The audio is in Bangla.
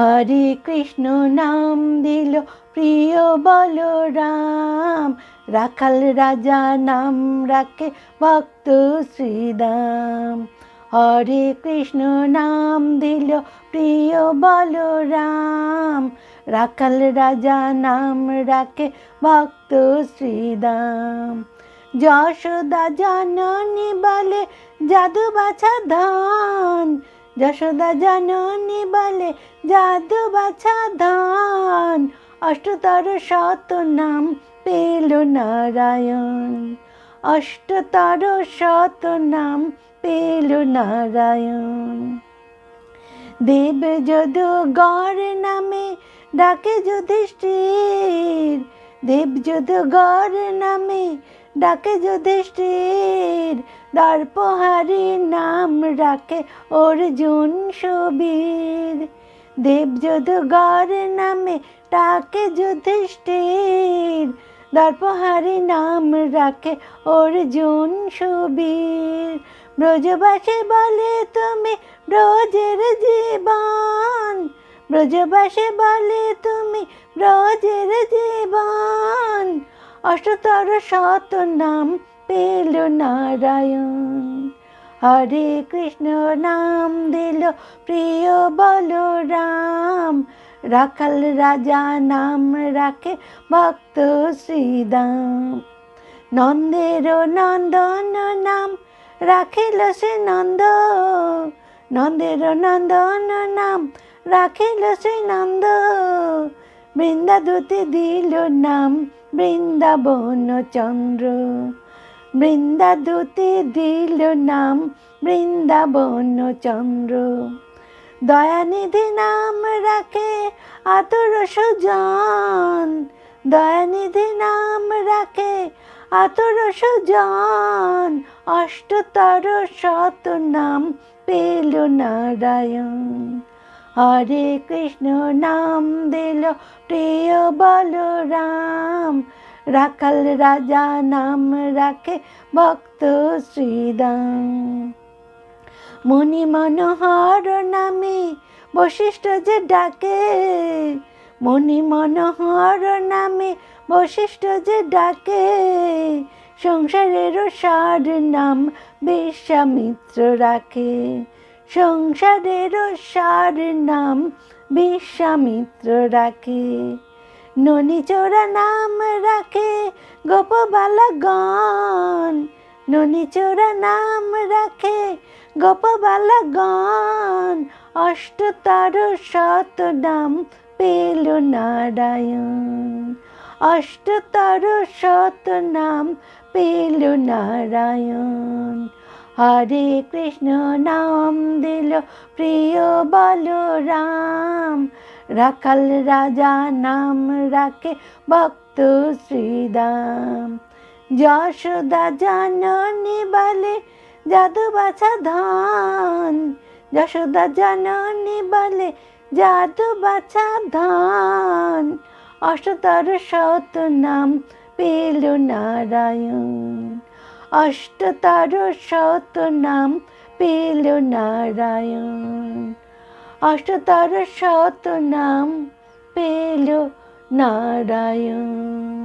হরে কৃষ্ণ নাম দিল প্রিয় বলরাম। রাখাল রাজা নাম রাখে ভক্ত শ্রীদাম। হরে কৃষ্ণ নাম দিল প্রিয় বলরাম। রাখাল রাজা নাম রাখে ভক্ত শ্রীদাম। যশোদা জননী বলে, জাদু বাছা ধান। যশোদা জননী বলে, জাদু বাছা ধান অষ্টতর শত নাম পেল নারায়ণ, অষ্টতর শত নাম পেল নারায়ণ। দেব যদু গড় নামে ডাকে যুধিষ্ঠির দেব যদু গড় নামে ডাকে যুধিষ্ঠির দর্পহারি নাম রাখে অর্জুন সুবীর। দেব যদু গড় নামে ডাকে যুধিষ্ঠির দর্পহারি নাম রাখে অর্জুন সুবীর। ব্রজবাসী বলে, তুমি ব্রজের জীবন। ব্রজবাসী বলে, তুমি ব্রজের জীবন। অষ্টতর শত নাম পেল নারায়ণ। হরে কৃষ্ণ নাম দিল প্রিয় বলরাম। রাখাল রাজা নাম রাখে ভক্ত শ্রীদাম। নন্দের নন্দন নাম রাখিল সে নন্দ। নন্দের নন্দন নাম রাখিল সে নন্দ। বৃন্দাদূতে দিল নাম বৃন্দাবন চন্দ্র বৃন্দাদূতে দিল নাম বৃন্দাবন চন্দ্র দয়ানিধি নাম রাখে আতর সুজন। দয়ানিধি নাম রাখে আতর সুজন। অষ্টতর শত নাম পেল নারায়ণ। হরে কৃষ্ণ নাম দিল প্রিয় বলরাম। রাখাল রাজা নাম রাখে ভক্ত শ্রীদাম। মুনি মনোহর নামে বশিষ্ঠ যে ডাকে, মুনি মনোহর নামে বশিষ্ঠ যে ডাকে সংসারের সার নাম বিশ্বামিত্র রাখে। সংসারের সার নাম বিশ্বামিত্র রাখে ননিচোরা নাম রাখে গোপবালাগণ ননিচোরা নাম রাখে গোপবালাগণ অষ্টতর শত নাম পেল নারায়ণ। অষ্টতর শত নাম পেল নারায়ণ। হরে কৃষ্ণ নাম দিল প্রিয় বলরাম। রাখাল রাজা নাম রাখে ভক্ত শ্রীদাম। যশোদা জননী বলে জাদু বাছা ধান। যশোদা জননী বলে জাদু বাছা ধান। অষ্টতর শত নাম পেল নারায়ণ। অষ্টতর শত নাম পেল নারায়ণ। অষ্টতার শত নাম পেল নারায়ণ।